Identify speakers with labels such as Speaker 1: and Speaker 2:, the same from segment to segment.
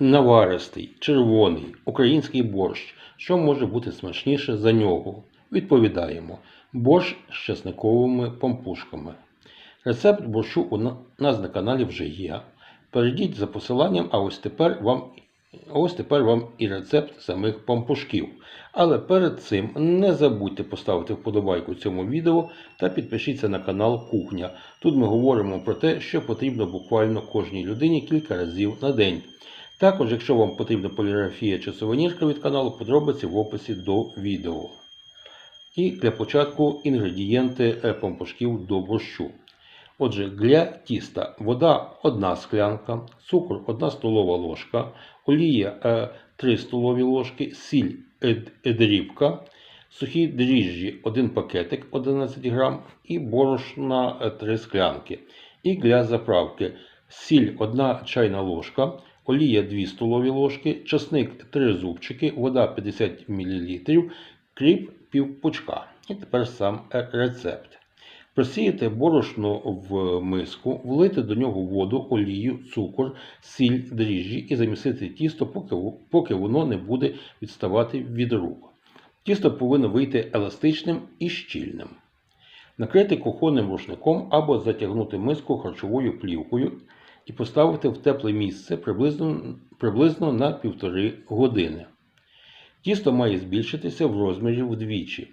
Speaker 1: Наваристий, червоний, український борщ. Що може бути смачніше за нього? Відповідаємо: борщ з чесниковими пампушками. Рецепт борщу у нас на каналі вже є. Перейдіть за посиланням, а ось тепер вам, ось тепер вам і рецепт самих пампушків. Але перед цим не забудьте поставити вподобайку цьому відео та підпишіться на канал Кухня. Тут ми говоримо про те, що потрібно буквально кожній людині кілька разів на день. Також, якщо вам потрібна поліграфія чи сувенірка від каналу, подробиці в описі до відео. І для початку інгредієнти е, пампушків до борщу. Отже, для тіста вода 1 склянка, цукор 1 столова ложка, олія е, 3 столові ложки, сіль е, дрібка, сухі дріжджі 1 пакетик 11 грам і борошна е, 3 склянки. І для заправки сіль 1 чайна ложка, олія 2 столові ложки, часник 3 зубчики, вода 50 мл, кріп пів пучка. І тепер сам рецепт. Просіяти борошно в миску, влити до нього воду, олію, цукор, сіль, дріжджі і замісити тісто, поки воно не буде відставати від рук. Тісто повинно вийти еластичним і щільним. Накрити кухонним рушником або затягнути миску харчовою плівкою і поставити в тепле місце приблизно, приблизно на півтори години. Тісто має збільшитися в розмірі вдвічі.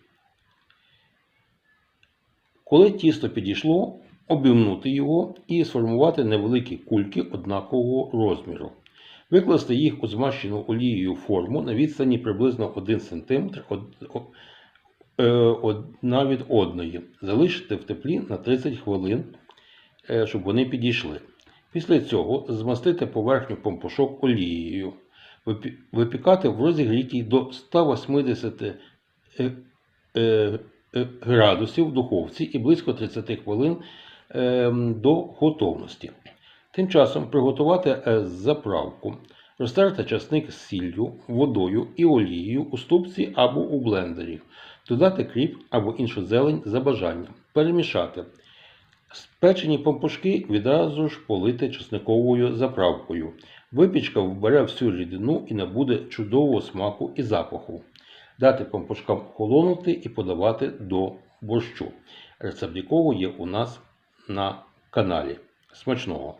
Speaker 1: Коли тісто підійшло, обівнути його і сформувати невеликі кульки однакового розміру. Викласти їх у змащену олією форму на відстані приблизно 1 см одна від одної. Залишити в теплі на 30 хвилин, е, щоб вони підійшли. Після цього змастити поверхню помпушок олією. Випікати в розігрітій до 180 е, е, градусів в духовці і близько 30 хвилин е, до готовності. Тим часом приготувати е, заправку. Розтерти часник з сіллю, водою і олією у ступці або у блендері. Додати кріп або іншу зелень за бажанням. Перемішати. Спечені пампушки відразу ж полити чесниковою заправкою. Випічка вбере всю рідину і набуде чудового смаку і запаху. Дати пампушкам охолонути і подавати до борщу, рецепт якого є у нас на каналі. Смачного!